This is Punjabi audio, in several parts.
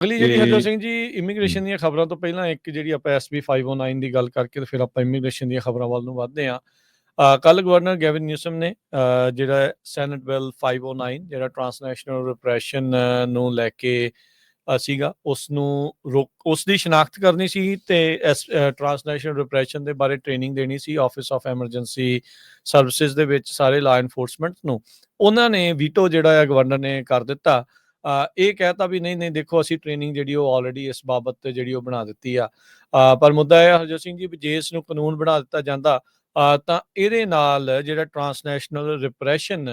ਅਗਲੀ ਜਿਹੜੀ ਤੇ ਹਰਜੋਤ ਸਿੰਘ ਜੀ ਇਮੀਗ੍ਰੇਸ਼ਨ ਦੀਆਂ ਖਬਰਾਂ ਤੋਂ ਪਹਿਲਾਂ ਇੱਕ ਜਿਹੜੀ ਆਪਾਂ ਐਸਬੀ 509 ਦੀ ਗੱਲ ਕਰਕੇ ਤੇ ਫਿਰ ਆਪਾਂ ਇਮੀਗ੍ਰੇਸ਼ਨ ਦੀਆਂ ਖਬਰਾਂ ਵੱਲ ਨੂੰ ਵਧਦੇ ਹਾਂ। ਕੱਲ ਗਵਰਨਰ ਗੈਵਿਨ ਨਿਊਸਮ ਨੇ ਜਿਹੜਾ ਸੈਨੇਟ ਬਿੱਲ 509 ਜਿਹੜਾ ਟ੍ਰਾਂਸਨੈਸ਼ਨਲ ਰਿਪਰੈਸ਼ਨ ਨੂੰ ਲੈ ਕੇ ਸੀਗਾ ਉਸ ਨੂੰ ਰੋਕ ਉਸ ਦੀ ਸ਼ਨਾਖਤ ਕਰਨੀ ਸੀ ਤੇ ਟ੍ਰਾਂਸਨੈਸ਼ਨਲ ਰਿਪਰੈਸ਼ਨ ਦੇ ਬਾਰੇ ਟ੍ਰੇਨਿੰਗ ਦੇਣੀ ਸੀ ਆਫਿਸ ਆਫ ਐਮਰਜੈਂਸੀ ਸਰਵਿਸਿਜ਼ ਦੇ ਵਿੱਚ ਸਾਰੇ ਲਾ ਐਨਫੋਰਸਮੈਂਟ ਨੂੰ। ਉਹਨਾਂ ਨੇ ਵੀਟੋ ਜਿਹੜਾ ਹੈ ਗਵਰਨਰ ਨੇ ਕਰ ਦਿੱਤਾ। ਇਹ ਕਹਿਤਾ ਵੀ ਨਹੀਂ ਨਹੀਂ ਦੇਖੋ ਅਸੀਂ ਟ੍ਰੇਨਿੰਗ ਜਿਹੜੀ ਉਹ ਆਲਰੇਡੀ ਇਸ ਬਾਬਤ ਤੇ ਜਿਹੜੀ ਉਹ ਬਣਾ ਦਿੱਤੀ ਆ। ਪਰ ਮੁੱਦਾ ਇਹ ਹਰਜੋਤ ਸਿੰਘ ਜੀ ਵੀ ਜੇ ਇਸ ਨੂੰ ਕਾਨੂੰਨ ਬਣਾ ਦਿੱਤਾ ਜਾਂਦਾ ਤਾਂ ਇਹਦੇ ਨਾਲ ਜਿਹੜਾ ਟ੍ਰਾਂਸਨੈਸ਼ਨਲ ਰਿਪਰੈਸ਼ਨ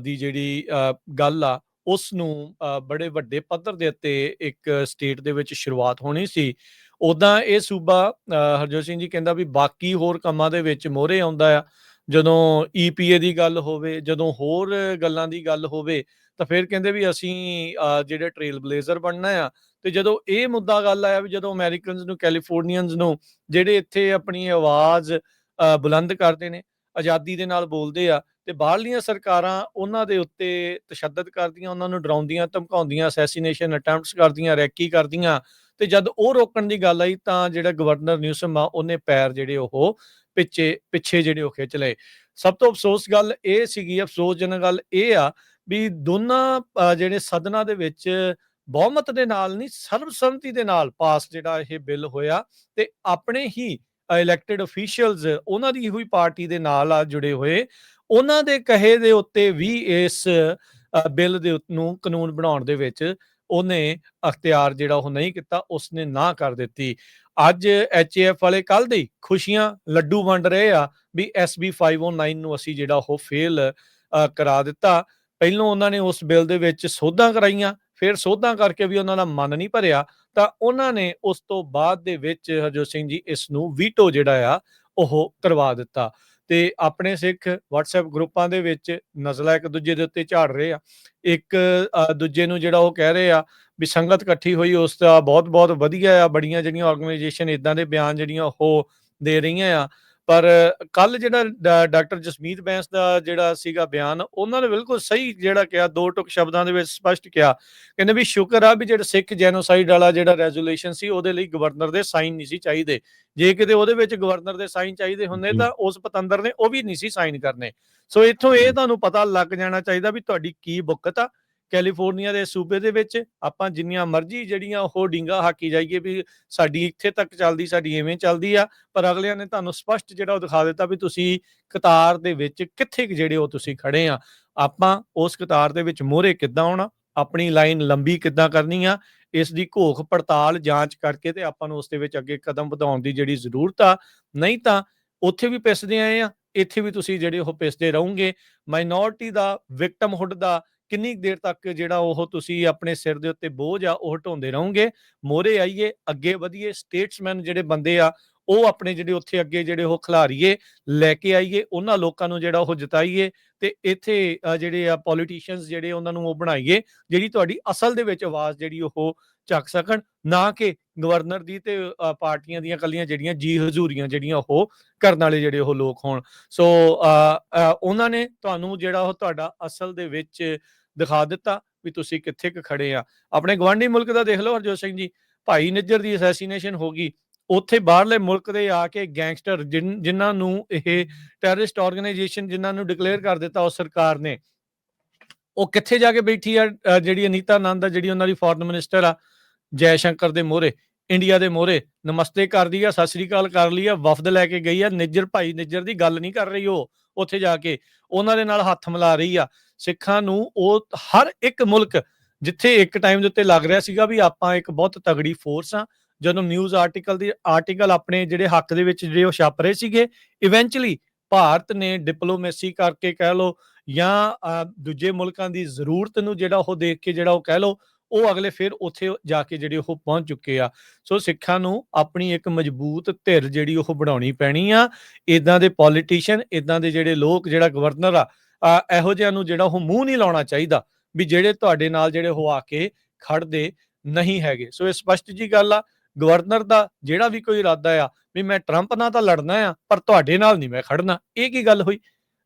ਦੀ ਜਿਹੜੀ ਅ, ਗੱਲ ਆ ਉਸ ਨੂੰ ਬੜੇ ਵੱਡੇ ਪੱਧਰ ਦੇ ਉੱਤੇ ਇੱਕ ਸਟੇਟ ਦੇ ਵਿੱਚ ਸ਼ੁਰੂਆਤ ਹੋਣੀ ਸੀ। ਉਦਾਂ ਇਹ ਸੂਬਾ ਅ, ਹਰਜੋਤ ਸਿੰਘ ਜੀ ਕਹਿੰਦਾ ਵੀ ਬਾਕੀ ਹੋਰ ਕੰਮਾਂ ਦੇ ਵਿੱਚ ਮੋਹਰੇ ਆਉਂਦਾ ਆ। ਜਦੋਂ ਈਪੀਏ ਦੀ ਗੱਲ ਹੋਵੇ, ਜਦੋਂ ਹੋਰ ਗੱਲਾਂ ਦੀ ਗੱਲ ਹੋਵੇ, ਤਾਂ ਫਿਰ ਕਹਿੰਦੇ ਵੀ ਅਸੀਂ ਜਿਹੜੇ ਟ੍ਰੇਲ ਬਲੇਜ਼ਰ ਬਣਨਾ ਆ, ਤੇ ਜਦੋਂ ਇਹ ਮੁੱਦਾ ਗੱਲ ਆਇਆ ਵੀ ਜਦੋਂ ਅਮਰੀਕਨਸ ਨੂੰ ਕੈਲੀਫੋਰਨੀਅਨਸ ਨੂੰ, ਜਿਹੜੇ ਇੱਥੇ ਆਪਣੀ ਆਵਾਜ਼ ਬੁਲੰਦ ਕਰਦੇ ਨੇ, ਆਜ਼ਾਦੀ ਦੇ ਨਾਲ ਬੋਲਦੇ ਆ, ਤੇ ਬਾਹਰਲੀਆਂ ਸਰਕਾਰਾਂ ਉਹਨਾਂ ਦੇ ਉੱਤੇ ਤਸ਼ੱਦਦ ਕਰਦੀਆਂ, ਉਹਨਾਂ ਨੂੰ ਡਰਾਉਂਦੀਆਂ, ਧਮਕਾਉਂਦੀਆਂ ਅਸੈਸੀਨੇਸ਼ਨ ਅਟੈਂਪਟਸ ਕਰਦੀਆਂ, ਰੈਕੀ ਕਰਦੀਆਂ ਤੇ ਜਦ ਉਹ ਰੋਕਣ ਦੀ ਗੱਲ ਆਈ ਤਾਂ ਜਿਹੜਾ ਗਵਰਨਰ ਨਿਊਸਮ ਆ, ਉਹਨੇ ਪੈਰ ਜਿਹੜੇ ਉਹ ਪਿੱਛੇ ਪਿੱਛੇ ਜਿਹੜੇ ਉਹ ਖਿੱਚ ਲਏ। ਸਭ ਤੋਂ ਅਫਸੋਸ ਗੱਲ ਇਹ ਸੀਗੀ, ਅਫਸੋਸਜਨਕ ਗੱਲ ਇਹ ਆ ਵੀ ਦੋਨਾਂ ਜਿਹੜੇ ਸਦਨਾਂ ਦੇ ਵਿੱਚ ਬਹੁਮਤ ਦੇ ਨਾਲ ਨਹੀਂ, ਸਰਬਸੰਮਤੀ ਦੇ ਨਾਲ ਪਾਸ ਜਿਹੜਾ ਇਹ ਬਿੱਲ ਹੋਇਆ ਤੇ ਆਪਣੇ ਹੀ ਇਲੈਕਟਿਡ ਅਫੀਸ਼ੀਅਲਸ ਉਹਨਾਂ ਦੀ ਹੋਈ ਪਾਰਟੀ ਦੇ ਨਾਲ ਆ ਜੁੜੇ ਹੋਏ। ਉਹਨਾਂ ਦੇ ਕਹੇ ਦੇ ਉੱਤੇ ਵੀ ਇਸ ਬਿੱਲ ਦੇ ਨੂੰ ਕਾਨੂੰਨ ਬਣਾਉਣ ਦੇ ਵਿੱਚ ਉਹਨੇ ਅਖਤਿਆਰ ਜਿਹੜਾ ਉਹ ਨਹੀਂ ਕੀਤਾ, ਉਸਨੇ ਨਾ ਕਰ ਦਿੱਤੀ। ਅੱਜ ਐਚਏਐਫ ਵਾਲੇ ਕੱਲ ਦੀ ਖੁਸ਼ੀਆਂ ਲੱਡੂ ਵੰਡ ਰਹੇ ਆ ਵੀ ਐਸਬੀ 509 ਨੂੰ ਅਸੀਂ ਜਿਹੜਾ ਉਹ ਫੇਲ ਕਰਾ ਦਿੱਤਾ। ਪਹਿਲਾਂ ਉਹਨਾਂ ਨੇ ਉਸ ਬਿੱਲ ਦੇ ਵਿੱਚ ਸੋਧਾਂ ਕਰਾਈਆਂ, ਫਿਰ ਸੋਧਾਂ ਕਰਕੇ ਵੀ ਉਹਨਾਂ ਦਾ ਮਨ ਨਹੀਂ ਭਰਿਆ। ਤਾਂ ਉਹਨਾਂ ਨੇ ਉਸ ਤੋਂ ਬਾਅਦ ਦੇ ਵਿੱਚ ਹਰਜੋਤ ਸਿੰਘ ਜੀ ਇਸ ਨੂੰ ਵੀਟੋ ਜਿਹੜਾ ਆ, ਉਹ ਕਰਵਾ ਦਿੱਤਾ। ਤੇ ਆਪਣੇ ਸਿੱਖ WhatsApp ਗਰੁੱਪਾਂ ਦੇ ਵਿੱਚ ਨਜ਼ਲਾ ਇੱਕ ਦੂਜੇ ਦੇ ਉੱਤੇ ਝਾੜ ਰਹੇ ਆ। ਇੱਕ ਦੂਜੇ ਨੂੰ ਜਿਹੜਾ ਉਹ ਕਹਿ ਰਹੇ ਆ ਵੀ ਸੰਗਤ ਇਕੱਠੀ ਹੋਈ, ਉਸ ਦਾ ਬਹੁਤ ਬਹੁਤ ਵਧੀਆ ਆ, ਬੜੀਆਂ ਜਿਹੜੀਆਂ ਆਰਗੇਨਾਈਜੇਸ਼ਨ ਇਦਾਂ ਦੇ ਬਿਆਨ ਜਿਹੜੀਆਂ ਉਹ ਦੇ ਰਹੀਆਂ ਆ। ਪਰ ਕੱਲ ਜਿਹੜਾ ਡਾਕਟਰ ਜਸਮੀਤ ਬੈਂਸ ਦਾ ਜਿਹੜਾ ਸੀਗਾ ਬਿਆਨ ਉਹਨਾਂ ਨੇ ਬਿਲਕੁਲ ਸਹੀ ਜਿਹੜਾ ਕਿਹਾ ਦੋ ਟੁਕ ਸ਼ਬਦਾਂ ਦੇ ਵਿੱਚ ਸਪਸ਼ਟ ਕਿਹਾ। ਕਹਿੰਦੇ ਵੀ ਸ਼ੁਕਰ ਆ ਵੀ ਜਿਹੜਾ ਸਿੱਖ ਜੈਨੋਸਾਈਡ ਵਾਲਾ ਜਿਹੜਾ ਰੈਜ਼ੋਲੂਸ਼ਨ ਸੀ ਉਹਦੇ ਲਈ ਗਵਰਨਰ ਦੇ ਸਾਈਨ ਨਹੀਂ ਸੀ ਚਾਹੀਦੇ। ਜੇ ਕਿਤੇ ਉਹਦੇ ਵਿੱਚ ਗਵਰਨਰ ਦੇ ਸਾਈਨ ਚਾਹੀਦੇ ਹੁੰਦੇ। ਤਾਂ ਉਸ ਪਤੰਦਰ ਨੇ ਉਹ ਵੀ ਨਹੀਂ ਸੀ ਸਾਈਨ ਕਰਨੇ। ਸੋ ਇੱਥੋਂ ਇਹ ਤੁਹਾਨੂੰ ਪਤਾ ਲੱਗ ਜਾਣਾ ਚਾਹੀਦਾ ਵੀ ਤੁਹਾਡੀ ਕੀ ਬੁੱਕਤ ਆ। ਕੈਲੀਫੋਰਨੀਆ ਦੇ ਸੂਬੇ ਦੇ ਵਿੱਚ ਆਪਾਂ ਜਿੰਨੀਆਂ ਮਰਜ਼ੀ ਜਿਹੜੀਆਂ ਉਹ ਡਿੰਗਾ ਹਾਕੀ ਜਾਈਏ ਵੀ ਸਾਡੀ ਇੱਥੇ ਤੱਕ ਚੱਲਦੀ, ਸਾਡੀ ਐਵੇਂ ਚੱਲਦੀ ਆ, ਪਰ ਅਗਲਿਆਂ ਨੇ ਤੁਹਾਨੂੰ ਸਪਸ਼ਟ ਜਿਹੜਾ ਉਹ ਦਿਖਾ ਦਿੱਤਾ ਵੀ ਤੁਸੀਂ ਕਤਾਰ ਦੇ ਵਿੱਚ ਕਿੱਥੇ ਜਿਹੜੇ ਉਹ ਤੁਸੀਂ ਖੜੇ ਆ। ਆਪਾਂ ਉਸ ਕਤਾਰ ਦੇ ਵਿੱਚ ਮੋਹਰੇ ਕਿੱਦਾਂ ਆਉਣਾ, ਆਪਣੀ ਲਾਈਨ ਲੰਬੀ ਕਿੱਦਾਂ ਕਰਨੀ ਆ, ਇਸ ਦੀ ਘੋਖ ਪੜਤਾਲ ਜਾਂਚ ਕਰਕੇ ਤੇ ਆਪਾਂ ਨੂੰ ਉਸ ਦੇ ਵਿੱਚ ਅੱਗੇ ਕਦਮ ਵਧਾਉਣ ਦੀ ਜਿਹੜੀ ਜ਼ਰੂਰਤ ਆ। ਨਹੀਂ ਤਾਂ ਉੱਥੇ ਵੀ ਪਿਸਦੇ ਆਏ ਆ, ਇੱਥੇ ਵੀ ਤੁਸੀਂ ਜਿਹੜੇ ਉਹ ਪਿਸਦੇ ਰਹੋਗੇ। ਮਾਈਨੋਰਟੀ ਦਾ ਵਿਕਟਮਹੁੱਡ ਦਾ ਕਿੰਨੀ ਕੁ ਦੇਰ ਤੱਕ ਜਿਹੜਾ ਉਹ ਤੁਸੀਂ ਆਪਣੇ ਸਿਰ ਦੇ ਉੱਤੇ ਬੋਝ ਆ, ਉਹ ਹਟਾਉਂਦੇ ਰਹੋਗੇ? ਮੋਰੇ ਆਈਏ, ਅੱਗੇ ਵਧੀਏ ਸਟੇਟਸਮੈਨ ਜਿਹੜੇ ਬੰਦੇ ਆ, ਉਹ ਆਪਣੇ ਜਿਹੜੇ ਉੱਥੇ ਅੱਗੇ ਜਿਹੜੇ ਉਹ ਖਿਲਾਰੀਏ ਲੈ ਕੇ ਆਈਏ, ਉਹਨਾਂ ਲੋਕਾਂ ਨੂੰ ਜਿਹੜਾ ਉਹ ਜਿਤਾਈਏ ਤੇ ਇੱਥੇ ਜਿਹੜੇ ਆ ਪੋਲੀਟੀਸ਼ੀਅਨਸ ਜਿਹੜੇ ਉਹਨਾਂ ਨੂੰ ਉਹ ਬਣਾਈਏ, ਜਿਹੜੀ ਤੁਹਾਡੀ ਅਸਲ ਦੇ ਵਿੱਚ ਆਵਾਜ਼ ਜਿਹੜੀ ਉਹ ਚੱਕ ਸਕਣ, ਨਾ ਕਿ ਗਵਰਨਰ ਦੀ ਤੇ ਪਾਰਟੀਆਂ ਦੀਆਂ ਕੱਲੀਆਂ ਜਿਹੜੀਆਂ ਜੀ ਹਜ਼ੂਰੀਆਂ ਜਿਹੜੀਆਂ ਉਹ ਕਰਨ ਵਾਲੇ ਜਿਹੜੇ ਉਹ ਲੋਕ ਹੋਣ। ਸੋ ਉਹਨਾਂ ਨੇ ਤੁਹਾਨੂੰ ਜਿਹੜਾ ਉਹ ਤੁਹਾਡਾ ਅਸਲ ਦੇ ਵਿੱਚ ਦਿਖਾ ਦਿੱਤਾ ਵੀ ਤੁਸੀਂ ਕਿੱਥੇ ਕੁ ਖੜੇ ਆ। ਆਪਣੇ ਗਵਾਂਢੀ ਮੁਲਕ ਦਾ ਦੇਖ ਲਓ ਹਰਜੋਤ ਸਿੰਘ ਜੀ, ਭਾਈ ਨਿੱਜਰ ਦੀ ਅਸੈਸੀਨੇਸ਼ਨ ਹੋ ਗਈ। ਉੱਥੇ ਬਾਹਰਲੇ ਮੁਲਕ ਦੇ ਆ ਕੇ ਗੈਂਗਸਟਰ ਜਿਨ- ਜਿਨ੍ਹਾਂ ਨੂੰ ਇਹ ਟੈਰਰਿਸਟ ਆਰਗੇਨਾਈਜੇਸ਼ਨ ਜਿਨ੍ਹਾਂ ਨੂੰ ਡਿਕਲੇਅਰ ਕਰ ਦਿੱਤਾ ਉਸ ਸਰਕਾਰ ਨੇ, ਉਹ ਕਿੱਥੇ ਜਾ ਕੇ ਬੈਠੀ ਆ ਜਿਹੜੀ ਅਨੀਤਾ ਆਨੰਦ ਆ, ਜਿਹੜੀ ਉਹਨਾਂ ਦੀ ਫੋਰਨ ਮਿਨਿਸਟਰ ਆ ਜੈ ਸ਼ੰਕਰ ਦੇ ਮੋਹਰੇ, ਇੰਡੀਆ ਦੇ ਮੋਹਰੇ, ਨਮਸਤੇ ਕਰਦੀ ਆ, ਸਤਿ ਸ੍ਰੀ ਅਕਾਲ ਕਰ ਲਈ ਆ, ਵਫਦ ਲੈ ਕੇ ਗਈ ਆ, ਨਿੱਜਰ ਭਾਈ ਨਿੱਜਰ ਦੀ ਗੱਲ ਨਹੀਂ ਕਰ ਰਹੀ ਉਹ, ਉੱਥੇ ਜਾ ਕੇ, ਉਹਨਾਂ ਦੇ ਨਾਲ ਹੱਥ ਮਿਲਾ ਰਹੀ ਆ, ਸਿੱਖਾਂ ਨੂੰ ਉਹ ਹਰ ਇੱਕ ਮੁਲਕ ਜਿੱਥੇ ਇੱਕ ਟਾਈਮ ਦੇ ਉੱਤੇ ਲੱਗ ਰਿਹਾ ਸੀਗਾ ਵੀ ਆਪਾਂ ਇੱਕ ਬਹੁਤ ਤਗੜੀ ਫੋਰਸ ਆ, ਜਦੋਂ ਨਿਊਜ਼ ਆਰਟੀਕਲ ਦੀ ਆਰਟੀਕਲ ਆਪਣੇ ਜਿਹੜੇ ਹੱਕ ਦੇ ਵਿੱਚ ਜਿਹੜੇ ਉਹ ਛਾਪ ਰਹੇ ਸੀਗੇ ਇਵੈਂਚੁਅਲੀ ਭਾਰਤ ਨੇ ਡਿਪਲੋਮੇਸੀ ਕਰਕੇ ਕਹਿ ਲੋ ਜਾਂ ਦੂਜੇ ਮੁਲਕਾਂ ਦੀ ਜ਼ਰੂਰਤ ਨੂੰ ਜਿਹੜਾ ਉਹ ਦੇਖ ਕੇ ਜਿਹੜਾ ਉਹ ਕਹਿ ਲੋ ਉਹ ਅਗਲੇ ਫਿਰ ਉੱਥੇ ਜਾ ਕੇ ਜਿਹੜੇ ਉਹ ਪਹੁੰਚ ਚੁੱਕੇ ਆ। ਸੋ ਸਿੱਖਾਂ ਨੂੰ ਆਪਣੀ ਇੱਕ ਮਜ਼ਬੂਤ ਧਿਰ ਜਿਹੜੀ ਉਹ ਬਣਾਉਣੀ ਪੈਣੀ ਆ। ਇਦਾਂ ਦੇ ਪੋਲੀਟੀਸ਼ੀਅਨ ਇਦਾਂ ਦੇ ਜਿਹੜੇ ਲੋਕ, ਜਿਹੜਾ ਗਵਰਨਰ ਆ ਇਹੋ ਜਿਹਿਆਂ ਨੂੰ ਜਿਹੜਾ ਉਹ ਮੂੰਹ ਨਹੀਂ ਲਾਉਣਾ ਚਾਹੀਦਾ ਵੀ ਜਿਹੜੇ ਤੁਹਾਡੇ ਨਾਲ ਜਿਹੜੇ ਉਹ ਆ ਕੇ ਖੜਦੇ ਨਹੀਂ ਹੈਗੇ। ਸੋ ਇਹ ਸਪਸ਼ਟ ਜੀ ਗੱਲ ਆ ਗਵਰਨਰ ਦਾ ਜਿਹੜਾ ਵੀ ਕੋਈ ਇਰਾਦਾ ਆ ਵੀ ਮੈਂ ਟਰੰਪ ਨਾਲ ਤਾਂ ਲੜਨਾ ਆ, ਪਰ ਤੁਹਾਡੇ ਨਾਲ ਨਹੀਂ ਮੈਂ ਖੜਨਾ ਇਹ ਕੀ ਗੱਲ ਹੋਈ?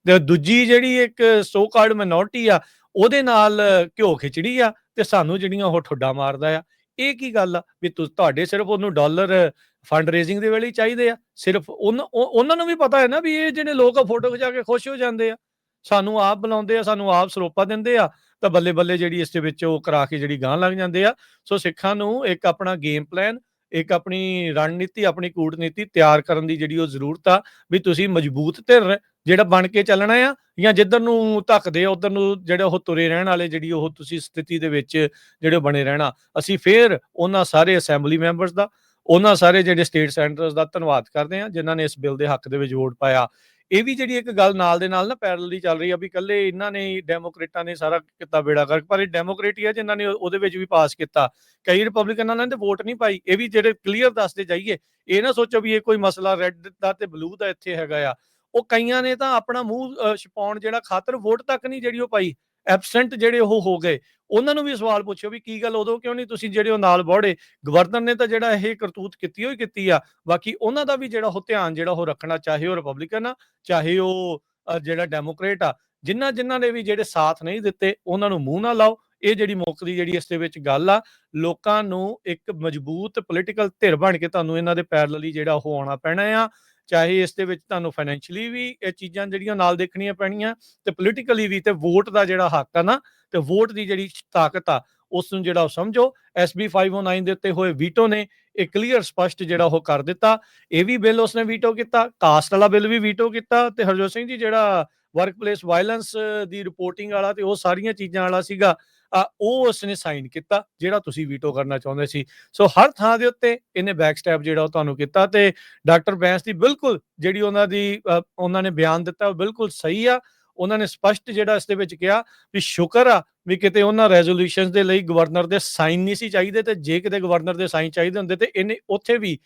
ਤੇ ਦੂਜੀ ਜਿਹੜੀ ਇੱਕ ਸੋ ਕਾਲਡ ਮਿਨੋਰਟੀ ਆ, ਉਹਦੇ ਨਾਲ ਘਿਓ ਖਿਚੜੀ ਆ ਤੇ ਸਾਨੂੰ ਜਿਹੜੀਆਂ ਉਹ ਠੁੱਡਾ ਮਾਰਦਾ ਆ। ਇਹ ਕੀ ਗੱਲ ਆ ਵੀ ਤੁਹਾਡੇ ਸਿਰਫ ਉਹਨੂੰ ਡਾਲਰ ਫੰਡ ਰੇਜ਼ਿੰਗ ਦੇ ਵੇਲੇ ਹੀ ਚਾਹੀਦੇ ਆ। ਸਿਰਫ ਉਨ ਉਹ ਉਹਨਾਂ ਨੂੰ ਵੀ ਪਤਾ ਹੈ ਨਾ ਵੀ ਇਹ ਜਿਹੜੇ ਲੋਕ ਆ ਫੋਟੋ ਖਿਚਾ ਕੇ ਖੁਸ਼ ਹੋ ਜਾਂਦੇ ਆ। ਸਾਨੂੰ ਆਪ ਬੁਲਾਉਂਦੇ ਆ, ਸਾਨੂੰ ਆਪ ਸਰੋਪਾ ਦਿੰਦੇ ਆ, ਤਾਂ ਬੱਲੇ ਬੱਲੇ ਜਿਹੜੀ ਇਸ ਦੇ ਵਿੱਚ ਉਹ ਕਰਾ ਕੇ ਜਿਹੜੀ ਗਾਂ ਲੱਗ ਜਾਂਦੇ ਆ। ਸੋ ਸਿੱਖਾਂ ਨੂੰ ਇੱਕ ਆਪਣਾ ਗੇਮ ਪਲਾਨ ਇੱਕ ਆਪਣੀ ਰਣਨੀਤੀ, ਆਪਣੀ ਕੂਟਨੀਤੀ ਤਿਆਰ ਕਰਨ ਦੀ ਜਿਹੜੀ ਉਹ ਜ਼ਰੂਰਤ ਆ, ਵੀ ਤੁਸੀਂ ਮਜ਼ਬੂਤ ਧਿਰ ਜਿਹੜਾ ਬਣ ਕੇ ਚੱਲਣਾ ਆ, ਜਾਂ ਜਿੱਧਰ ਨੂੰ ਧੱਕਦੇ ਆ, ਉਧਰ ਨੂੰ ਜਿਹੜੇ ਉਹ ਤੁਰੇ ਰਹਿਣ ਵਾਲੇ ਜਿਹੜੀ ਉਹ ਤੁਸੀਂ ਸਥਿਤੀ ਦੇ ਵਿੱਚ ਜਿਹੜੇ ਬਣੇ ਰਹਿਣਾ। ਅਸੀਂ ਫੇਰ ਉਹਨਾਂ ਸਾਰੇ ਅਸੈਂਬਲੀ ਮੈਂਬਰਸ ਦਾ, ਉਹਨਾਂ ਸਾਰੇ ਜਿਹੜੇ ਸਟੇਟ ਸੈਂਟਰਸ ਦਾ ਧੰਨਵਾਦ ਕਰਦੇ ਆ, ਜਿਨ੍ਹਾਂ ਨੇ ਇਸ ਬਿੱਲ ਦੇ ਹੱਕ ਦੇ ਵਿੱਚ ਵੋਟ ਪਾਇਆ। ਇਹ ਵੀ ਜਿਹੜੀ ਇੱਕ ਗੱਲ ਨਾਲ ਦੇ ਨਾਲ ਨਾ ਪੈਰਲਲੀ ਚੱਲ ਰਹੀ ਆ ਵੀ ਕੱਲੇ ਇਹਨਾਂ ਨੇ ਹੀ ਡੈਮੋਕ੍ਰੇਟਾਂ ਨੇ ਸਾਰਾ ਕੀਤਾ ਬੇੜਾ ਗਰਕ ਪਰ ਇਹ ਡੈਮੋਕ੍ਰੇਟ ਹੀ ਆ ਜਿਨ੍ਹਾਂ ਨੇ ਉਹਦੇ ਵਿੱਚ ਵੀ ਪਾਸ ਕੀਤਾ। ਕਈ ਰਿਪਬਲਿਕਨਾਂ ਨੇ ਤੇ ਵੋਟ ਨਹੀਂ ਪਾਈ। ਇਹ ਵੀ ਜਿਹੜੇ ਕਲੀਅਰ ਦੱਸਦੇ ਜਾਈਏ ਇਹ ਨਾ ਸੋਚੋ ਵੀ ਇਹ ਕੋਈ ਮਸਲਾ ਰੈੱਡ ਦਾ ਤੇ ਬਲੂ ਦਾ ਇੱਥੇ ਹੈਗਾ ਆ। ਉਹ ਕਈਆਂ ਨੇ ਤਾਂ ਆਪਣਾ ਮੂੰਹ ਅ, ਛਪਾਉਣ ਜਿਹੜਾ ਖਾਤਰ ਵੋਟ ਤੱਕ ਨਹੀਂ ਜਿਹੜੀ ਉਹ ਪਾਈ। ਐਬਸੈਂਟ ਜਿਹੜੇ ਉਹ ਹੋ ਗਏ, ਉਹਨਾਂ ਨੂੰ ਵੀ ਸਵਾਲ ਪੁੱਛਿਓ ਵੀ ਕੀ ਗੱਲ, ਉਦੋਂ ਕਿਉਂ ਨਹੀਂ ਤੁਸੀਂ ਜਿਹੜੇ ਉਹ ਨਾਲ ਬੋੜੇ? ਗਵਰਨਰ ਨੇ ਤਾਂ ਜਿਹੜਾ ਇਹ ਕਰਤੂਤ ਕੀਤੀ ਹੋਈ ਕੀਤੀ ਆ। ਬਾਕੀ ਉਹਨਾਂ ਦਾ ਵੀ ਜਿਹੜਾ ਉਹ ਧਿਆਨ, ਜਿਹੜਾ ਉਹ ਰੱਖਣਾ, ਚਾਹੇ ਉਹ ਰਿਪਬਲਿਕਨ ਆ, ਚਾਹੇ ਉਹ ਜਿਹੜਾ ਡੈਮੋਕ੍ਰੇਟ ਆ ਜਿਨ੍ਹਾਂ ਜਿਨ੍ਹਾਂ ਨੇ ਵੀ ਜਿਹੜੇ ਸਾਥ ਨਹੀਂ ਦਿੱਤੇ, ਉਹਨਾਂ ਨੂੰ ਮੂੰਹ ਨਾ ਲਾਓ। ਇਹ ਜਿਹੜੀ ਮੁੱਖ ਦੀ ਜਿਹੜੀ ਇਸ ਦੇ ਵਿੱਚ ਗੱਲ ਆ, ਲੋਕਾਂ ਨੂੰ ਇੱਕ ਮਜ਼ਬੂਤ ਪੋਲੀਟੀਕਲ ਧਿਰ ਬਣ ਕੇ ਤੁਹਾਨੂੰ ਇਹਨਾਂ ਦੇ ਪੈਰਲਲੀ ਜਿਹੜਾ ਉਹ ਆਉਣਾ ਪੈਣਾ ਆ। ਚਾਹੇ ਇਸ ਦੇ ਵਿੱਚ ਤੁਹਾਨੂੰ ਫਾਈਨੈਂਸ਼ੀਅਲੀ ਵੀ ਇਹ ਚੀਜ਼ਾਂ ਜਿਹੜੀਆਂ ਨਾਲ ਦੇਖਣੀਆਂ ਪੈਣੀਆਂ ਤੇ ਪੋਲੀਟੀਕਲੀ ਵੀ ਤੇ ਵੋਟ ਦਾ ਜਿਹੜਾ ਹੱਕ ਆ ਨਾ, ਤੇ ਵੋਟ ਦੀ ਜਿਹੜੀ ਤਾਕਤ ਆ, ਉਸ ਨੂੰ ਜਿਹੜਾ ਉਹ ਸਮਝੋ। SB 509 ਦੇ ਉੱਤੇ ਹੋਏ ਵੀਟੋ ਨੇ, ਇਹ ਕਲੀਅਰ ਸਪਸ਼ਟ ਜਿਹੜਾ ਉਹ ਕਰ ਦਿੱਤਾ। ਇਹ ਵੀ ਬਿੱਲ ਉਸਨੇ ਵੀਟੋ ਕੀਤਾ ਕਾਸਟ ਵਾਲਾ ਬਿੱਲ ਵੀ ਵੀਟੋ ਕੀਤਾ ਤੇ ਹਰਜੋਤ ਸਿੰਘ ਜੀ ਜਿਹੜਾ ਵਰਕਪਲੇਸ ਵਾਇਲੈਂਸ ਦੀ ਰਿਪੋਰਟਿੰਗ ਵਾਲਾ ਤੇ ਉਹ ਸਾਰੀਆਂ ਚੀਜ਼ਾਂ ਵਾਲਾ ਸੀਗਾ ਉਹ ਉਸਨੇ ਸਾਈਨ ਕੀਤਾ, ਜਿਹੜਾ ਤੁਸੀਂ ਵੀਟੋ ਕਰਨਾ ਚਾਹੁੰਦੇ ਸੀ। ਸੋ ਹਰ ਥਾਂ ਦੇ ਉੱਤੇ ਇਹਨੇ ਬੈਕ ਸਟੈਪ ਜਿਹੜਾ ਉਹ ਤੁਹਾਨੂੰ ਕੀਤਾ ਤੇ ਡਾਕਟਰ ਬੈਂਸ ਦੀ ਬਿਲਕੁਲ ਜਿਹੜੀ ਉਹਨਾਂ ਦੀ ਉਹਨਾਂ ਨੇ ਬਿਆਨ ਦਿੱਤਾ, ਉਹ ਬਿਲਕੁਲ ਸਹੀ ਆ। ਉਹਨਾਂ ਨੇ ਸਪਸ਼ਟ ਜਿਹੜਾ ਇਸ ਦੇ ਵਿੱਚ ਕਿਹਾ ਵੀ ਸ਼ੁਕਰ ਆ ਵੀ ਕਿਤੇ ਉਹਨਾਂ ਰੈਜ਼ੋਲੂਸ਼ਨਸ ਦੇ ਲਈ ਗਵਰਨਰ ਦੇ ਸਾਈਨ ਨਹੀਂ ਸੀ ਚਾਹੀਦੇ ਤੇ ਜੇ ਕਿਤੇ ਗਵਰਨਰ ਦੇ ਸਾਈਨ ਚਾਹੀਦੇ ਹੁੰਦੇ ਤੇ ਇਹਨੇ ਉੱਥੇ ਵੀ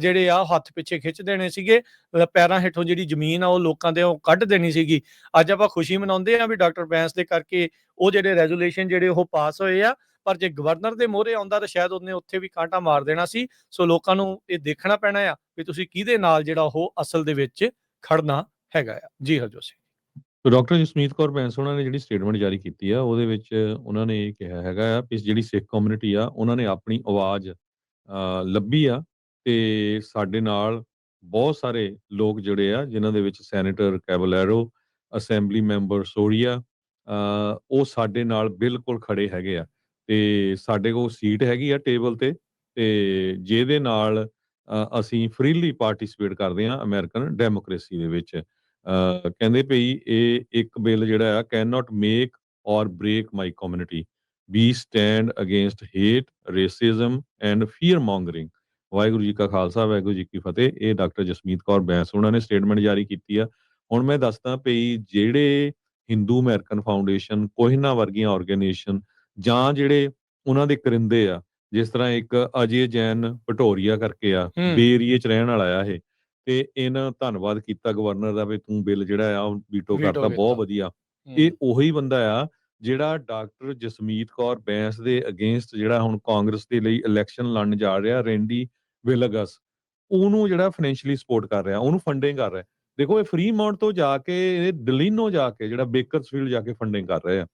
ਜਿਹੜੇ ਆ ਉਹ ਹੱਥ ਪਿੱਛੇ ਖਿੱਚ ਦੇਣੇ ਸੀਗੇ ਪੈਰਾਂ ਹੇਠੋਂ ਜਿਹੜੀ ਜ਼ਮੀਨ ਆ ਉਹ ਲੋਕਾਂ ਦੇ ਉਹ ਕੱਢ ਦੇਣੀ ਸੀਗੀ। ਅੱਜ ਆਪਾਂ ਖੁਸ਼ੀ ਮਨਾਉਂਦੇ ਆ ਵੀ ਡਾਕਟਰ ਬੈਂਸ ਦੇ ਕਰਕੇ ਉਹ ਜਿਹੜੇ ਰੈਜ਼ੋਲੂਸ਼ਨ ਜਿਹੜੇ ਉਹ ਪਾਸ ਹੋਏ ਆ ਪਰ ਜੇ ਗਵਰਨਰ ਦੇ ਮੋਹਰੇ ਆਉਂਦਾ ਤਾਂ ਸ਼ਾਇਦ ਉਹਨੇ ਉੱਥੇ ਵੀ ਕਾਂਟਾ ਮਾਰ ਦੇਣਾ ਸੀ। ਸੋ ਲੋਕਾਂ ਨੂੰ ਇਹ ਦੇਖਣਾ ਪੈਣਾ ਆ ਵੀ ਤੁਸੀਂ ਕਿਹਦੇ ਨਾਲ ਜਿਹੜਾ ਉਹ ਅਸਲ ਦੇ ਵਿੱਚ ਖੜਨਾ ਹੈਗਾ ਆ। ਜੀ ਹਰਜੋਤ ਸਿੰਘ। ਤੇ ਡਾਕਟਰ ਜਸਮੀਤ ਕੌਰ ਬੈਂਸ ਉਹਨਾਂ ਨੇ ਜਿਹੜੀ ਸਟੇਟਮੈਂਟ ਜਾਰੀ ਕੀਤੀ ਆ ਉਹਦੇ ਵਿੱਚ ਉਹਨਾਂ ਨੇ ਇਹ ਕਿਹਾ ਹੈਗਾ ਆ ਵੀ ਜਿਹੜੀ ਸਿੱਖ ਕਮਿਊਨਿਟੀ ਆ ਉਹਨਾਂ ਨੇ ਆਪਣੀ ਆਵਾਜ਼ ਅ, ਲੱਭੀ ਆ ਤੇ ਸਾਡੇ ਨਾਲ ਬਹੁਤ ਸਾਰੇ ਲੋਕ ਜੁੜੇ ਆ, ਜਿਨ੍ਹਾਂ ਦੇ ਵਿੱਚ senator Caballero assembly member Soria ਉਹ ਸਾਡੇ ਨਾਲ ਬਿਲਕੁਲ ਖੜੇ ਹੈਗੇ ਆ ਤੇ ਸਾਡੇ ਕੋਲ ਸੀਟ ਹੈਗੀ ਆ ਟੇਬਲ ਤੇ ਤੇ ਜਿਹਦੇ ਨਾਲ ਅਸੀਂ ਫ੍ਰੀਲੀ ਪਾਰਟਿਸਿਪੇਟ ਕਰਦੇ ਆ ਅਮਰੀਕਨ ਡੈਮੋਕ੍ਰੇਸੀ ਦੇ ਵਿੱਚ। ਕਹਿੰਦੇ ਭਈ ਇਹ ਇੱਕ ਬਿੱਲ ਜਿਹੜਾ ਆ can not make or break my community we stand against hate racism and fear mongering Waheguru ji ਕਾ ਖਾਲਸਾ ਵਾਹਿਗੁਰੂ ਜੀ ਕੀ ਫਤਿਹ ਇਹ ਡਾਕਟਰ ਜਸਮੀਤ ਕੌਰ ਬੈਂਸ ਉਹਨਾਂ ਨੇ ਸਟੇਟਮੈਂਟ ਜਾਰੀ ਕੀਤੀ ਆ ਹੁਣ ਮੈਂ ਦੱਸਦਾ ਭਈ ਜਿਹੜੇ ਹਿੰਦੂ ਅਮਰੀਕਨ ਫਾਊਂਡੇਸ਼ਨ ਕੋਹਿਨਾ ਵਰਗੀਆਂ ਆਰਗੇਨਾਈਜੇਸ਼ਨ ਜਾਂ ਜਿਹੜੇ ਉਹਨਾਂ ਦੇ ਕਰਿੰਦੇ ਆ ਜਿਸ ਤਰ੍ਹਾਂ ਇੱਕ ਅਜੇ ਜੈਨ ਪਟੋਰੀਆ ਕਰਕੇ ਆ ਹੂੰ। ਬੇ ਏਰੀਏ ਚ ਰਹਿਣ ਵਾਲਾ ਆ ਇਹ ਤੇ ਇਹਨਾਂ ਧੰਨਵਾਦ ਕੀਤਾ ਗਵਰਨਰ ਦਾ ਵੀ ਤੂੰ ਬਿੱਲ ਜਿਹੜਾ ਆ ਉਹ ਵੀਟੋ ਕਰਤਾ ਬਹੁਤ। ਵਧੀਆ। ਇਹ ਉਹੀ ਬੰਦਾ ਆ ਜਿਹੜਾ ਡਾਕਟਰ ਜਸਮੀਤ ਕੌਰ ਬੈਂਸ ਦੇ ਅਗੇਂਸਟ ਜਿਹੜਾ ਹੁਣ ਕਾਂਗਰਸ ਦੇ ਲਈ ਇਲੈਕਸ਼ਨ ਲੜਨ ਜਾ ਰਿਹਾ ਰੈਂਡੀ ਵਿਲਗਸ ਉਹਨੂੰ ਜਿਹੜਾ ਫਾਈਨੈਂਸ਼ੀਅਲੀ ਸਪੋਰਟ ਕਰ ਰਿਹਾ ਉਹਨੂੰ ਫੰਡਿੰਗ ਕਰ ਰਿਹਾ। ਦੇਖੋ ਇਹ ਫ੍ਰੀ ਮਾਉਂਟ ਤੋਂ ਜਾ ਕੇ ਇਹ ਡਿਲੀਨੋ ਜਾ ਕੇ ਜਿਹੜਾ ਬੇਕਰਸਫੀਲਡ ਜਾ ਕੇ ਫੰਡਿੰਗ ਕਰ ਰਹੇ ਆ।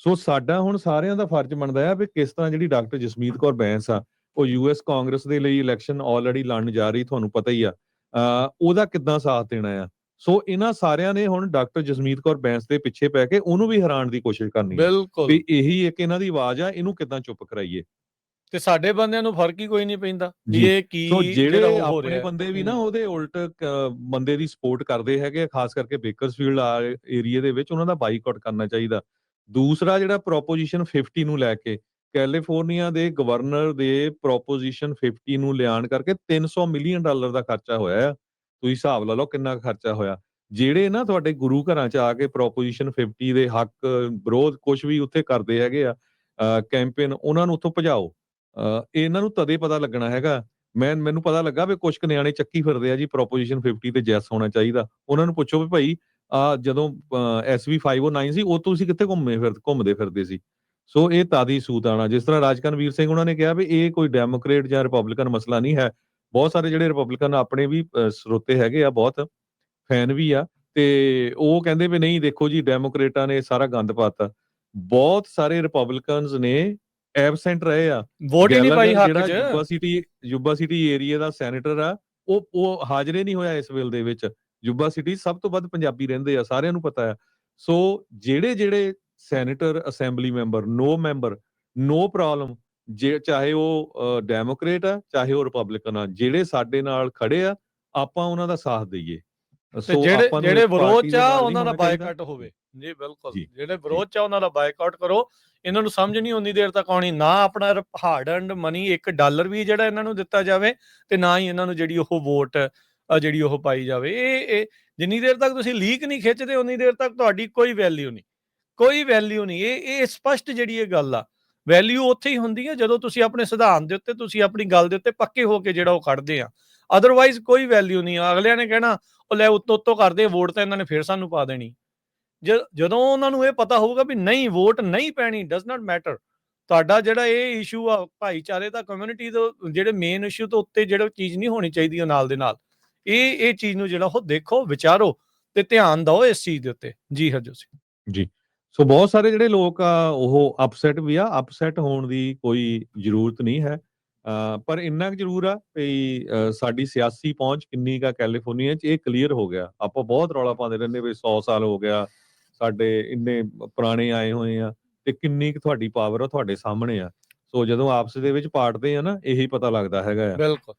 ਸੋ ਸਾਡਾ ਹੁਣ ਸਾਰਿਆਂ ਦਾ ਫਰਜ਼ ਬਣਦਾ ਆ ਵੀ ਕਿਸ ਤਰ੍ਹਾਂ ਜਿਹੜੀ ਡਾਕਟਰ ਜਸਮੀਤ ਕੌਰ ਬੈਂਸ ਆ ਉਹ ਯੂਐਸ ਕਾਂਗਰਸ ਦੇ ਲਈ ਇਲੈਕਸ਼ਨ ਆਲਰੇਡੀ ਲੜਨ ਜਾ ਰਹੀ ਤੁਹਾਨੂੰ ਪਤਾ ਹੀ ਆ। ਉਹਦਾ ਕਿੱਦਾਂ ਸਾਥ ਦੇਣਾ ਆ? ਸੋ ਇਹਨਾਂ ਸਾਰਿਆਂ ਨੇ ਹੁਣ ਡਾਕਟਰ ਜਸਮੀਤ ਕੌਰ ਬੈਂਸ ਦੇ ਪਿੱਛੇ ਪੈ ਕੇ ਉਹਨੂੰ ਵੀ ਹੈਰਾਨ ਦੀ ਕੋਸ਼ਿਸ਼ ਕਰਨੀ ਬਿਲਕੁਲ। ਵੀ ਇਹੀ ਇੱਕ ਇਹਨਾਂ ਦੀ ਆਵਾਜ਼ ਆ ਇਹਨੂੰ ਕਿੱਦਾਂ ਚੁੱਪ ਕਰਾਈਏ? ਤੇ ਸਾਡੇ ਬੰਦਿਆਂ ਨੂੰ ਫ਼ਰਕ ਹੀ ਕੋਈ ਨਹੀਂ ਪੈਂਦਾ ਵੀ। ਇਹ ਕੀ ਸੋ ਜਿਹੜਾ ਹੋ ਆਪਣੇ ਬੰਦੇ ਵੀ ਨਾ ਹੂੰ। ਉਹਦੇ ਉਲਟ ਬੰਦੇ ਦੀ ਸਪੋਰਟ ਕਰਦੇ ਹੈਗੇ ਆ, ਖਾਸ ਕਰਕੇ ਬੇਕਰਸਫੀਲਡ ਏਰੀਆ ਦੇ ਵਿੱਚ ਉਹਨਾਂ ਦਾ ਬਾਈਕਾਟ ਕਰਨਾ ਚਾਹੀਦਾ। ਦੂਸਰਾ ਜਿਹੜਾ ਪ੍ਰੋਪੋਜੀਸ਼ਨ 50 ਨੂੰ ਲੈ ਕੇ ਕੈਲੀਫੋਰਨੀਆ ਦੇ ਗਵਰਨਰ ਦੇ ਪ੍ਰੋਪੋਜੀਸ਼ਨ 50 ਨੂੰ ਲਿਆਣ ਕਰਕੇ 300 ਮਿਲੀਅਨ ਡਾਲਰ ਦਾ ਖਰਚਾ ਹੋਇਆ ਆ। ਤੁਸੀਂ ਹਿਸਾਬ ਲਾ ਲਓ ਕਿੰਨਾ ਖਰਚਾ ਹੋਇਆ। ਜਿਹੜੇ ਨਾ ਤੁਹਾਡੇ ਗੁਰੂ ਘਰਾਂ ਚ ਆ ਕੇ ਪ੍ਰੋਪੋਜੀਸ਼ਨ 50 ਦੇ ਹੱਕ ਵਿਰੋਧ ਕੁਝ ਵੀ ਉੱਥੇ ਕਰਦੇ ਹੈਗੇ ਆ ਕੈਂਪੇਨ ਉਹਨਾਂ ਨੂੰ ਉੱਥੋਂ ਭਜਾਓ। ਇਹਨਾਂ ਨੂੰ ਤਦੇ ਪਤਾ ਲੱਗਣਾ ਹੈਗਾ। ਮੈਂ ਮੈਨੂੰ ਪਤਾ ਲੱਗਾ ਵੀ ਕੁਝ ਕੁ ਨਿਆਣੇ ਚੱਕੀ ਫਿਰਦੇ ਆ ਜੀ ਪ੍ਰੋਪੋਜੀਸ਼ਨ 50 ਤੇ ਜੈਸ ਹੋਣਾ ਚਾਹੀਦਾ। ਉਹਨਾਂ ਨੂੰ ਪੁੱਛੋ ਵੀ ਭਾਈ, ਆ ਜਦੋਂ ਐਸਵੀ 509 ਸੀ, ਉਹ ਤੁਸੀਂ ਕਿੱਥੇ ਘੁੰਮੇ ਫਿਰ ਘੁੰਮਦੇ ਫਿਰਦੇ ਸੀ? ਸੋ ਇਹ ਤਾਦੀ ਸੂਤ ਆਣਾ। ਜਿਸ ਤਰ੍ਹਾਂ ਰਾਜਕਨ ਵੀਰ ਸਿੰਘ ਉਹਨਾਂ ਨੇ ਕਿਹਾ ਵੀ ਇਹ ਕੋਈ ਡੈਮੋਕ੍ਰੇਟ ਜਾਂ ਰਿਪਬਲਿਕਨ ਮਸਲਾ ਨਹੀਂ ਹੈ। ਬਹੁਤ ਸਾਰੇ ਜਿਹੜੇ ਰਿਪਬਲਿਕਨ ਆਪਣੇ ਵੀ ਸਰੋਤੇ ਹੈਗੇ ਆ, ਬਹੁਤ ਫੈਨ ਵੀ ਆ। ਤੇ ਉਹ ਕਹਿੰਦੇ ਵੀ ਨਹੀਂ, ਦੇਖੋ ਜੀ ਡੈਮੋਕ੍ਰੇਟਾਂ ਨੇ ਸਾਰਾ ਗੰਦ ਪਾਤਾ। ਬਹੁਤ ਸਾਰੇ ਰਿਪਬਲਿਕਨਸ ਨੇ ਐਬਸੈਂਟ ਰਹੇ ਆ। ਵੋਟ ਹੀ ਨਹੀਂ ਪਾਈ ਹੱਕ ਜਿਹੜਾ 'ਚ। Yuba city Yuba city area ਦਾ ਸੈਨੇਟਰ ਆ ਉਹ ਉਹ ਹਾਜ਼ਰ ਨਹੀਂ ਹੋਇਆ ਇਸ ਬਿੱਲ ਦੇ ਵਿੱਚ। ਯੂਬਾ ਸਿਟੀ ਸਭ ਤੋਂ ਵੱਧ ਪੰਜਾਬੀ ਰਹਿੰਦੇ ਆ ਸਾਰਿਆਂ ਨੂੰ ਪਤਾ ਹੈ ਸੋ ਜਿਹੜੇ ਜਿਹੜੇ senator assembly member no member no problem ਜੇ ਚਾਹੇ ਉਹ ਡੈਮੋਕ੍ਰੇਟ ਆ ਚਾਹੇ ਉਹ ਰਿਪਬਲਿਕਨ ਆ ਜਿਹੜੇ ਸਾਡੇ ਨਾਲ ਖੜੇ ਆ ਆਪਾਂ ਉਹਨਾਂ ਦਾ ਸਾਥ ਦਈਏ। ਤੇ ਸੋ ਜਿਹੜੇ ਜਿਹੜੇ ਵਿਰੋਧ ਚ ਆ ਉਹਨਾਂ ਦਾ। ਬਾਈਕਾਟ ਹੋਵੇ। ਜੀ ਬਿਲਕੁਲ। ਜਿਹੜੇ ਵਿਰੋਧ ਚ ਆ ਉਹਨਾਂ ਦਾ ਬਾਈਕਾਟ ਕਰੋ। ਇਹਨਾਂ ਨੂੰ ਸਮਝ ਨਹੀਂ ਉਨੀ ਦੇਰ ਤੱਕ ਆਉਣੀ। ਨਾ ਆਪਣਾ ਹਾਰਡ ਐਂਡ ਮਨੀ 1 ਡਾਲਰ ਵੀ ਜਿਹੜਾ ਇਹਨਾਂ ਨੂੰ ਦਿੱਤਾ ਜਾਵੇ ਤੇ ਨਾ ਹੀ ਇਹਨਾਂ ਨੂੰ ਜਿਹੜੀ ਉਹ ਵੋਟ ਜਿਹੜੀ ਉਹ ਪਾਈ ਜਾਵੇ। ਇਹ ਇਹ ਜਿੰਨੀ ਦੇਰ ਤੱਕ ਤੁਸੀਂ ਲੀਕ ਨਹੀਂ ਖਿੱਚਦੇ ਉਨੀ ਦੇਰ ਤੱਕ ਤੁਹਾਡੀ ਕੋਈ ਵੈਲਿਊ ਨਹੀਂ। ਕੋਈ ਵੈਲਿਊ ਨਹੀਂ। ਇਹ ਇਹ ਸਪਸ਼ਟ ਜਿਹੜੀ ਇਹ ਗੱਲ ਆ ਵੈਲਿਊ ਉੱਥੇ ਹੀ ਹੁੰਦੀ ਹੈ ਜਦੋਂ ਤੁਸੀਂ ਆਪਣੇ ਸਿਧਾਂਤ ਦੇ ਉੱਤੇ ਤੁਸੀਂ ਆਪਣੀ ਗੱਲ ਦੇ ਉੱਤੇ ਪੱਕੇ ਹੋ ਕੇ ਜਿਹੜਾ ਉਹ ਖੜਦੇ ਆ। ਅਦਰਵਾਈਜ਼ ਕੋਈ ਵੈਲਿਊ ਨਹੀਂ। ਆ। ਅਗਲਿਆਂ ਨੇ ਕਹਿਣਾ ਉਹ ਲੈ ਉੱਤੋਂ ਉੱਤੋਂ ਕਰਦੇ ਵੋਟ ਤਾਂ ਇਹਨਾਂ ਨੇ ਫੇਰ ਸਾਨੂੰ ਪਾ ਦੇਣੀ। ਜਦੋਂ ਉਹਨਾਂ ਨੂੰ ਇਹ ਪਤਾ ਹੋਊਗਾ ਵੀ ਨਹੀਂ, ਵੋਟ ਨਹੀਂ ਪੈਣੀ ਡਸ ਨਾਟ ਮੈਟਰ ਤੁਹਾਡਾ ਜਿਹੜਾ ਇਹ ਇਸ਼ੂ ਆ, ਭਾਈਚਾਰੇ ਦਾ ਕਮਿਊਨਿਟੀ ਦੇ, ਜਿਹੜੇ ਮੇਨ ਇਸ਼ੂ ਤੋਂ ਉੱਤੇ ਜਿਹੜਾ ਚੀਜ਼ ਨਹੀਂ ਹੋਣੀ ਚਾਹੀਦੀ ਉਹ ਨਾਲ ਦੇ ਨਾਲ। ਇਹ ਇਹ ਚੀਜ਼ ਨੂੰ ਜਿਹੜਾ ਉਹ ਦੇਖੋ, ਵਿਚਾਰੋ ਤੇ ਧਿਆਨ ਦਿਓ ਇਸ ਚੀਜ਼ ਦੇ ਉੱਤੇ। ਜੀ ਹਰਜੋਤ ਸਿੰਘ। ਜੀ। ਸੋ ਬਹੁਤ ਸਾਰੇ ਜਿਹੜੇ ਲੋਕ ਆ, ਉਹ ਅਪਸੈਟ ਵੀ ਆ। ਅਪਸੈਟ ਹੋਣ ਦੀ ਕੋਈ ਜ਼ਰੂਰਤ ਨਹੀਂ ਹੈ। ਪਰ ਇੰਨਾ ਕੁ ਜ਼ਰੂਰ ਆ ਵੀ ਸਾਡੀ ਸਿਆਸੀ ਪਹੁੰਚ ਕਿੰਨੀ ਕਾ ਕੈਲੀਫੋਰਨੀਆ 'ਚ ਇਹ ਕਲੀਅਰ ਹੋ ਗਿਆ। ਆਪਾਂ ਬਹੁਤ ਰੌਲਾ ਪਾਉਂਦੇ ਰਹਿੰਦੇ ਵੀ 100 ਸਾਲ ਹੋ ਗਿਆ ਸਾਡੇ ਇੰਨੇ ਪੁਰਾਣੇ ਆਏ ਹੋਏ ਆ ਤੇ ਕਿੰਨੀ ਕੁ ਤੁਹਾਡੀ ਪਾਵਰ ਆ ਤੁਹਾਡੇ ਸਾਹਮਣੇ ਆ। ਸੋ ਜਦੋਂ ਆਪਸ ਦੇ ਵਿੱਚ ਪਾੜਦੇ ਆ ਨਾ ਇਹੀ ਪਤਾ ਲੱਗਦਾ ਹੈਗਾ ਆ। ਬਿਲਕੁਲ।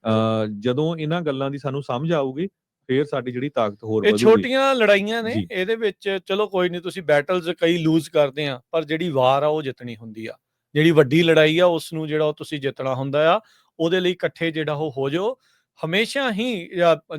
ਜਦੋਂ ਇਹਨਾਂ ਗੱਲਾਂ ਦੀ ਸਾਨੂੰ ਸਮਝ ਆਊਗੀ ਫੇਰ ਸਾਡੀ ਜਿਹੜੀ ਤਾਕਤ ਹੋਰ ਇਹ ਵਧੂਗੀ। ਛੋਟੀਆਂ ਲੜਾਈਆਂ ਨੇ। ਇਹਦੇ ਵਿੱਚ ਚਲੋ ਕੋਈ ਨਹੀਂ ਤੁਸੀਂ ਬੈਟਲਸ ਕਈ ਲੂਜ਼ ਕਰਦੇ ਆ ਪਰ ਜਿਹੜੀ ਵਾਰ ਆ ਉਹ ਜਿੱਤਣੀ ਹੁੰਦੀ ਆ। ਜਿਹੜੀ ਵੱਡੀ ਲੜਾਈ ਆ ਉਸ ਨੂੰ ਜਿਹੜਾ ਉਹ ਤੁਸੀਂ ਜਿੱਤਣਾ ਹੁੰਦਾ ਆ, ਉਹਦੇ ਲਈ ਇਕੱਠੇ ਜਿਹੜਾ ਉਹ ਹੋ ਜਾਓ। ਹਮੇਸ਼ਾ ਹੀ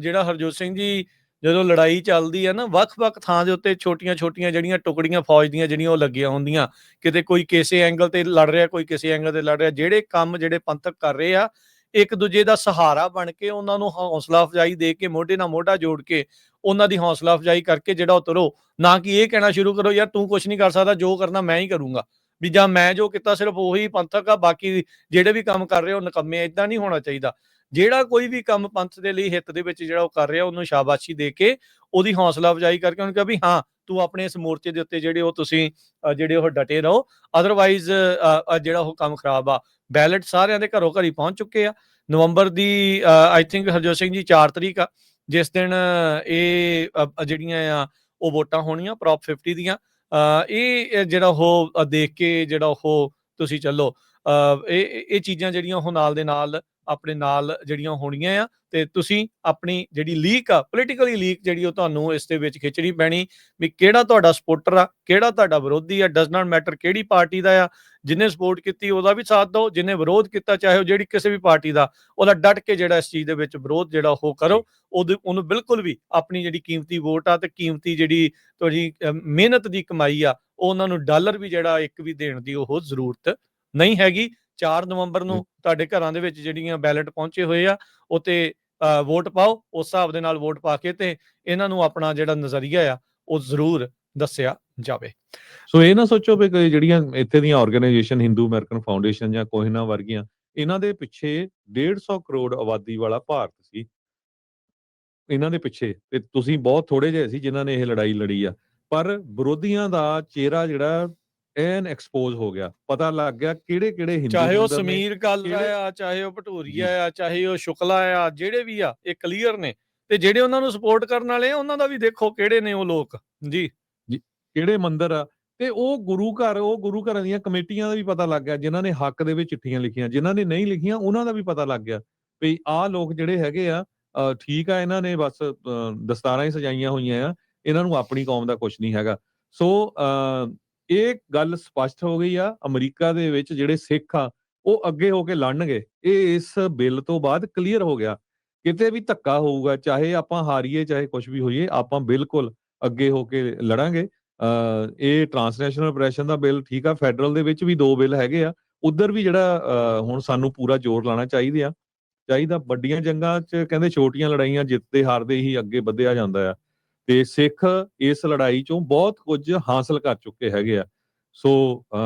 ਜਿਹੜਾ ਹਰਜੋਤ ਸਿੰਘ ਜੀ ਜਦੋਂ ਲੜਾਈ ਚੱਲਦੀ ਆ ਨਾ, ਵੱਖ-ਵੱਖ ਥਾਂ ਦੇ ਉੱਤੇ ਛੋਟੀਆਂ-ਛੋਟੀਆਂ ਜਿਹੜੀਆਂ ਟੁਕੜੀਆਂ, ਫੌਜ ਦੀਆਂ ਜਿਹੜੀਆਂ ਉਹ ਲੱਗੀਆਂ ਹੁੰਦੀਆਂ। ਕਿਤੇ ਕੋਈ ਕਿਸੇ ਐਂਗਲ ਤੇ ਲੜ ਰਿਹਾ, ਕੋਈ ਕਿਸੇ ਐਂਗਲ ਤੇ ਲੜ ਰਿਹਾ, ਜਿਹੜੇ ਕੰਮ ਜਿਹੜੇ ਪੰਥਕ ਕਰ ਰਹੇ ਆ ਇੱਕ ਦੂਜੇ ਦਾ ਸਹਾਰਾ ਬਣ ਕੇ ਉਹਨਾਂ ਨੂੰ ਹੌਸਲਾ ਅਫਜ਼ਾਈ ਦੇ ਕੇ, ਮੋਢੇ ਨਾਲ ਮੋਢਾ ਜੋੜ ਕੇ ਉਹਨਾਂ ਦੀ ਹੌਸਲਾ ਅਫਜ਼ਾਈ ਕਰਕੇ ਜਿਹੜਾ ਉਤਰੋ ਨਾ ਕਿ ਇਹ ਕਹਿਣਾ ਸ਼ੁਰੂ ਕਰੋ, ਯਾਰ ਤੂੰ ਕੁਝ ਨਹੀਂ ਕਰ ਸਕਦਾ, ਜੋ ਕਰਨਾ ਮੈਂ ਹੀ ਕਰੂੰਗਾ। ਵੀ ਜਾਂ ਮੈਂ ਜੋ ਕੀਤਾ ਸਿਰਫ ਉਹੀ ਪੰਥਕ ਆ, ਬਾਕੀ ਜਿਹੜੇ ਵੀ ਕੰਮ ਕਰ ਰਹੇ ਹੋ ਨਕੰਮੇ ਇਦਾਂ ਨਹੀਂ ਹੋਣਾ ਚਾਹੀਦਾ। ਜਿਹੜਾ ਕੋਈ ਵੀ ਕੰਮ ਪੰਥ ਦੇ ਲਈ ਹਿੱਤ ਦੇ ਵਿੱਚ ਜਿਹੜਾ ਉਹ ਕਰ ਰਿਹਾ, ਉਹਨੂੰ ਸ਼ਾਬਾਸ਼ੀ ਦੇ ਕੇ ਉਹਦੀ ਹੌਸਲਾ ਅਫਜ਼ਾਈ ਕਰਕੇ ਉਹਨੂੰ ਕਿਹਾ ਵੀ ਹਾਂ, ਤੂੰ ਆਪਣੇ ਇਸ ਮੋਰਚੇ ਦੇ ਉੱਤੇ ਜਿਹੜੇ ਉਹ ਤੁਸੀਂ ਜਿਹੜੇ ਉਹ ਡਟੇ ਰਹੋ ਅਦਰਵਾਈਜ਼ ਜਿਹੜਾ ਉਹ ਕੰਮ ਖਰਾਬ ਆ ਬੈਲਟ ਸਾਰਿਆਂ ਦੇ ਘਰੋਂ ਘਰੀ ਪਹੁੰਚ ਚੁੱਕੇ ਆ। ਨਵੰਬਰ ਦੀ ਆਈ ਥਿੰਕ ਹਰਜੋਤ ਸਿੰਘ ਜੀ 4 ਤਰੀਕ ਆ, ਜਿਸ ਦਿਨ ਇਹ ਜਿਹੜੀਆਂ ਆ, ਉਹ ਵੋਟਾਂ ਹੋਣੀਆਂ ਪ੍ਰੋਪ 50 ਦੀਆਂ। ਇਹ ਇਹ ਜਿਹੜਾ ਉਹ ਦੇਖ ਕੇ ਜਿਹੜਾ ਉਹ ਤੁਸੀਂ ਚੱਲੋ। ਅ, ਇਹ- ਇਹ ਚੀਜ਼ਾਂ ਜਿਹੜੀਆਂ ਉਹ ਨਾਲ ਦੇ ਨਾਲ ਆਪਣੇ ਨਾਲ ਜਿਹੜੀਆਂ ਹੋਣੀਆਂ ਆ ਤੇ ਤੁਸੀਂ ਆਪਣੀ ਜਿਹੜੀ ਲੀਕ ਆ ਪੋਲੀਟੀਕਲੀ ਲੀਕ ਜਿਹੜੀ ਉਹ ਤੁਹਾਨੂੰ ਇਸ ਦੇ ਵਿੱਚ ਖਿੱਚਣੀ ਪੈਣੀ ਵੀ ਕਿਹੜਾ ਤੁਹਾਡਾ ਸਪੋਰਟਰ ਆ ਕਿਹੜਾ ਤੁਹਾਡਾ ਵਿਰੋਧੀ ਆ ਡਸ ਨਾਟ ਮੈਟਰ ਕਿਹੜੀ ਪਾਰਟੀ ਦਾ ਆ ਜਿਨੇ ਸਪੋਰਟ ਕੀਤੀ ਉਹਦਾ ਵੀ ਸਾਥ ਦਿਓ ਜਿਨੇ ਵਿਰੋਧ ਕੀਤਾ ਚਾਹੇ ਉਹ ਜਿਹੜੀ ਕਿਸੇ ਵੀ ਪਾਰਟੀ ਦਾ ਉਹਦਾ ਡਟ ਕੇ ਜਿਹੜਾ ਇਸ ਚੀਜ਼ ਦੇ ਵਿੱਚ ਵਿਰੋਧ ਜਿਹੜਾ ਉਹ ਕਰੋ ਉਹਦੇ ਉਹਨੂੰ ਬਿਲਕੁਲ ਵੀ ਆਪਣੀ ਜਿਹੜੀ ਕੀਮਤੀ ਵੋਟ ਆ ਤੇ ਕੀਮਤੀ ਜਿਹੜੀ ਤੁਹਾਡੀ ਮਿਹਨਤ ਦੀ ਕਮਾਈ ਆ ਉਹ ਉਹਨਾਂ ਨੂੰ ਡਾਲਰ ਵੀ ਜਿਹੜਾ ਇੱਕ ਵੀ ਦੇਣ ਦੀ ਉਹ ਜ਼ਰੂਰਤ ਨਹੀਂ ਹੈਗੀ। 4 ਨਵੰਬਰ ਨੂੰ ਤੁਹਾਡੇ ਘਰਾਂ ਦੇ ਵਿੱਚ ਜਿਹੜੀਆਂ ਬੈਲਟ ਪਹੁੰਚੇ ਹੋਏ ਆ ਉਤੇ ਵੋਟ ਪਾਓ ਉਸ ਹਿਸਾਬ ਦੇ ਨਾਲ ਵੋਟ ਪਾ ਕੇ ਤੇ ਇਹਨਾਂ ਨੂੰ ਆਪਣਾ ਜਿਹੜਾ ਨਜ਼ਰੀਆ ਆ ਉਹ ਜ਼ਰੂਰ ਦੱਸਿਆ ਜਾਵੇ। ਸੋ ਇਹ ਨਾ ਸੋਚੋ ਵੀ ਜਿਹੜੀਆਂ ਇੱਥੇ ਦੀਆਂ ਆਰਗੇਨਾਈਜੇਸ਼ਨ ਹਿੰਦੂ ਅਮਰੀਕਨ ਫਾਊਂਡੇਸ਼ਨ ਜਾਂ ਕੋਹਿਨਾ ਵਰਗੀਆਂ ਇਹਨਾਂ ਦੇ ਪਿੱਛੇ 150 ਕਰੋੜ ਆਬਾਦੀ ਵਾਲਾ ਭਾਰਤ ਸੀ। ਇਹਨਾਂ ਦੇ ਪਿੱਛੇ ਤੇ ਤੁਸੀਂ ਬਹੁਤ ਥੋੜੇ ਜਿਹੇ ਸੀ ਜਿਨ੍ਹਾਂ ਨੇ ਇਹ ਲੜਾਈ ਲੜੀ ਆ। ਪਰ ਵਿਰੋਧੀਆਂ ਦਾ ਚਿਹਰਾ ਜਿਹੜਾ ਐਨ ਐਕਸਪੋਜ਼ ਹੋ ਗਿਆ। ਪਤਾ ਲੱਗ ਗਿਆ ਕਿਹੜੇ ਕਿਹੜੇ ਹਿੰਦੂ ਚਾਹੇ ਉਹ ਸਮੀਰ ਕਿਹੜੇ- ਆ ਚਾਹੇ ਉਹ ਭਟੂਰੀਆ ਆ ਚਾਹੇ ਉਹ ਸ਼ੁਕਲਾ ਆ ਜਿਹੜੇ ਵੀ ਆ ਇਹ ਕਲੀਅਰ ਨੇ। ਤੇ ਜਿਹੜੇ ਉਹਨਾਂ ਨੂੰ ਸਪੋਰਟ ਕਰਨ ਵਾਲੇ ਆ ਉਹਨਾਂ ਦਾ ਵੀ ਦੇਖੋ ਕਿਹੜੇ ਨੇ ਉਹ ਲੋਕ। ਜੀ। ਕਿਹੜੇ ਮੰਦਿਰ ਆ? ਤੇ ਉਹ ਗੁਰੂ ਘਰ ਉਹ ਗੁਰੂ ਘਰਾਂ ਦੀਆਂ ਕਮੇਟੀਆਂ ਦਾ ਵੀ ਪਤਾ ਲੱਗ ਗਿਆ ਜਿਨ੍ਹਾਂ ਨੇ ਹੱਕ ਦੇ ਵਿੱਚ ਚਿੱਠੀਆਂ ਲਿਖੀਆਂ ਜਿਨ੍ਹਾਂ ਨੇ ਨਹੀਂ ਲਿਖੀਆਂ ਉਹਨਾਂ ਦਾ ਵੀ ਪਤਾ ਲੱਗ ਗਿਆ ਵੀ ਆਹ ਲੋਕ ਜਿਹੜੇ ਹੈਗੇ ਆ ਠੀਕ ਆ ਇਹਨਾਂ ਨੇ ਬਸ ਦਸਤਾਰਾਂ ਹੀ ਸਜਾਈਆਂ ਹੋਈਆਂ ਆ ਇਹਨਾਂ ਨੂੰ ਆਪਣੀ ਕੌਮ ਦਾ ਕੁਝ ਨਹੀਂ ਹੈਗਾ। ਸੋ ਇਹ ਗੱਲ ਸਪਸ਼ਟ ਹੋ ਗਈ ਆ ਅਮਰੀਕਾ ਦੇ ਵਿੱਚ ਜਿਹੜੇ ਸਿੱਖ ਆ ਉਹ ਅੱਗੇ ਹੋ ਕੇ ਲੜਨਗੇ। ਇਹ ਇਸ ਬਿੱਲ ਤੋਂ ਬਾਅਦ ਕਲੀਅਰ ਹੋ ਗਿਆ। ਕਿਤੇ ਵੀ ਧੱਕਾ ਹੋਊਗਾ ਚਾਹੇ ਆਪਾਂ ਹਾਰੀਏ ਚਾਹੇ ਕੁਝ ਵੀ ਹੋਈਏ ਆਪਾਂ ਬਿਲਕੁਲ ਅੱਗੇ ਹੋ ਕੇ ਲੜਾਂਗੇ। ਅ, ਇਹ ਟਰਾਂਸਨੈਸ਼ਨਲ ਆਪਰੇਸ਼ਨ ਦਾ ਬਿੱਲ ਠੀਕ ਆ ਫੈਡਰਲ ਦੇ ਵਿੱਚ ਵੀ ਦੋ ਬਿੱਲ ਹੈਗੇ ਆ। ਉਧਰ ਵੀ ਜਿਹੜਾ ਹੁਣ ਸਾਨੂੰ ਪੂਰਾ ਜ਼ੋਰ ਲਾਣਾ ਚਾਹੀਦਾ ਆ। ਚਾਹੀਦਾ ਵੱਡੀਆਂ ਜੰਗਾਂ 'ਚ ਕਹਿੰਦੇ ਛੋਟੀਆਂ ਲੜਾਈਆਂ ਜਿੱਤਦੇ ਹਾਰਦੇ ਹੀ ਅੱਗੇ ਵਧਿਆ ਜਾਂਦਾ ਆ। ਤੇ ਸਿੱਖ ਇਸ ਲੜਾਈ 'ਚੋਂ ਬਹੁਤ ਕੁਝ ਹਾਸਲ ਕਰ ਚੁੱਕੇ ਹੈਗੇ ਆ। So uh,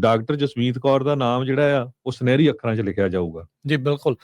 doctor Jasmeet Kaur ਦਾ ਨਾਮ ਜਿਹੜਾ ਆ ਉਹ ਸੁਨਹਿਰੀ ਅੱਖਰਾਂ 'ਚ ਲਿਖਿਆ ਜਾਊਗਾ। ਜੀ ਬਿਲਕੁਲ।